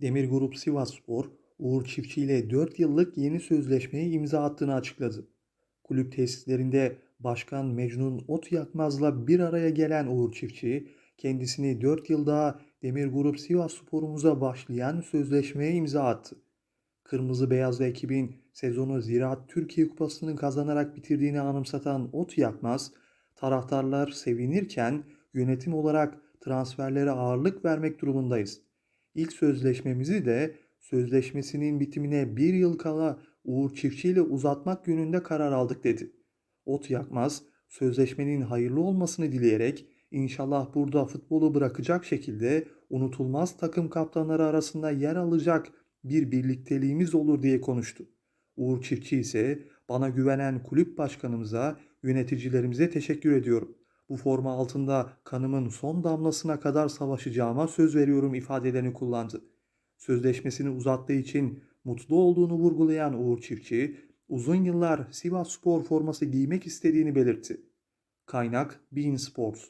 Demir Grup Sivasspor, Uğur Çiftçi ile 4 yıllık yeni sözleşmeye imza attığını açıkladı. Kulüp tesislerinde Başkan Mecnun Ot Yakmaz'la bir araya gelen Uğur Çiftçi, kendisini 4 yıl daha Demir Grup Sivasspor'umuza başlayan sözleşmeye imza attı. Kırmızı Beyazlı ekibin sezonu Ziraat Türkiye Kupası'nı kazanarak bitirdiğini anımsatan Ot Yakmaz, taraftarlar sevinirken yönetim olarak transferlere ağırlık vermek durumundayız. İlk sözleşmemizi de sözleşmesinin bitimine bir yıl kala Uğur Çiftçi ile uzatmak yönünde karar aldık dedi. Ot Yakmaz, sözleşmenin hayırlı olmasını dileyerek inşallah burada futbolu bırakacak şekilde unutulmaz takım kaptanları arasında yer alacak bir birlikteliğimiz olur diye konuştu. Uğur Çiftçi ise bana güvenen kulüp başkanımıza, yöneticilerimize teşekkür ediyorum. Bu forma altında kanımın son damlasına kadar savaşacağıma söz veriyorum ifadelerini kullandı. Sözleşmesini uzattığı için mutlu olduğunu vurgulayan Uğur Çiftçi, uzun yıllar Sivas Spor forması giymek istediğini belirtti. Kaynak Bein Sports